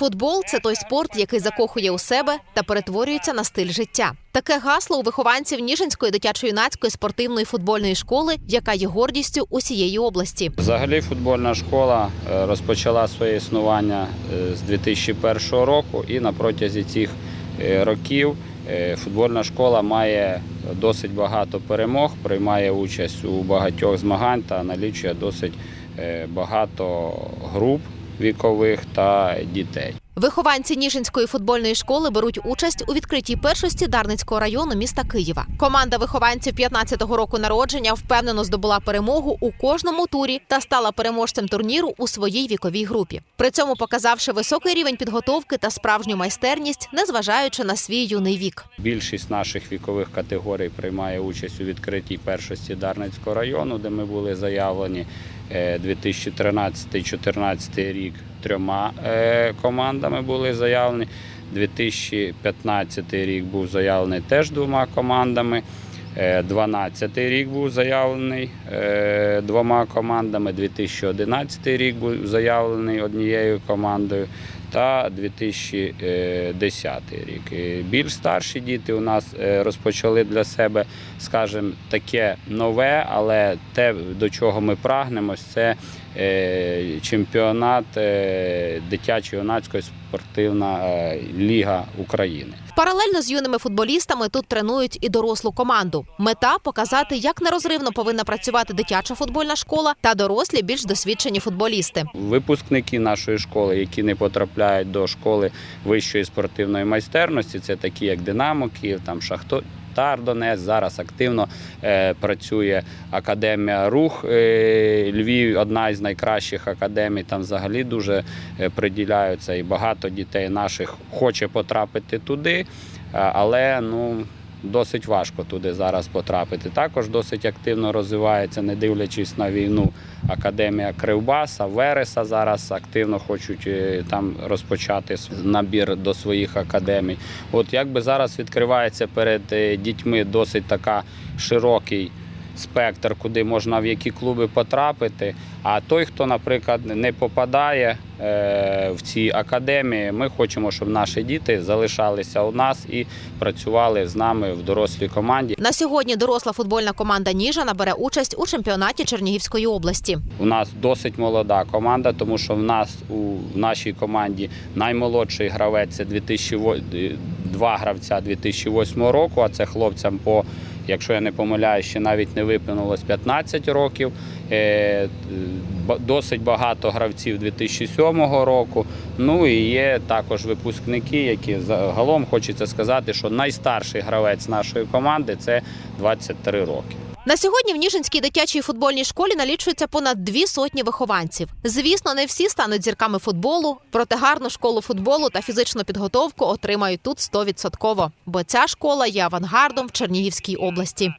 Футбол це той спорт, який закохує у себе та перетворюється на стиль життя. Таке гасло у вихованців Ніжинської дитячо-юнацької спортивної футбольної школи, яка є гордістю усієї області. Взагалі футбольна школа е, розпочала своє існування е, з 2001 року, і на протязі цих е, років футбольна школа має досить багато перемог, приймає участь у багатьох змагань та налічує досить багато груп вікових та дітей. Вихованці Ніжинської футбольної школи беруть участь у відкритті першості Дарницького району міста Києва. Команда вихованців 15-го року народження впевнено здобула перемогу у кожному турі та стала переможцем турніру у своїй віковій групі. При цьому показавши високий рівень підготовки та справжню майстерність, незважаючи на свій юний вік. Більшість наших вікових категорій приймає участь у відкритій першості Дарницького району, де ми були заявлені е, 2013-2014 рік трьома е, командами були заявлені. 2015 рік був заявлений теж двома командами. 2012 рік був заявлений е, двома командами, 2011 рік був заявлений однією командою та 2010 рік. І Більш старші діти у нас е, розпочали для себе, скажімо, таке нове, але те, до чого ми прагнемось, це е, чемпіонат е, дитячо-юнацької спортивна е, ліга України. Паралельно з юними футболістами тут тренують і дорослу команду. Мета показати, як нерозривно повинна працювати дитяча футбольна школа та дорослі більш досвідчені футболісти. Випускники нашої школи, які не потрапляють до школи вищої спортивної майстерності, це такі як Динамо Київ, там Шахтар Донець. Зараз активно е, працює академія Рух е, Львів, одна із найкращих академій. Там взагалі дуже е, приділяються, і багато дітей наших хоче потрапити туди, але ну. Досить важко туди зараз потрапити. Також досить активно розвивається, не дивлячись на війну, академія Кривбаса, Вереса зараз активно хочуть е, там розпочати набір до своїх академій. От якби зараз відкривається перед е, дітьми досить така широкий спектр, куди можна в які клуби потрапити. А той, хто, наприклад, не попадає е, в ці академії, ми хочемо, щоб наші діти залишалися у нас і працювали з нами в дорослій команді. На сьогодні доросла футбольна команда Ніжа бере участь у чемпіонаті Чернігівської області. У нас досить молода команда, тому що в нас у в нашій команді наймолодший гравець це 2008, два гравця 2008 року, а це хлопцям по, якщо я не помиляю, ще навіть не виповнилось 15 років. Е, Досить багато гравців 2007 року. Ну і є також випускники, які загалом хочеться сказати, що найстарший гравець нашої команди це 23 роки. На сьогодні в Ніжинській дитячій футбольній школі налічується понад дві сотні вихованців. Звісно, не всі стануть зірками футболу, проте гарну школу футболу та фізичну підготовку отримають тут 100%, бо ця школа є авангардом в Чернігівській області.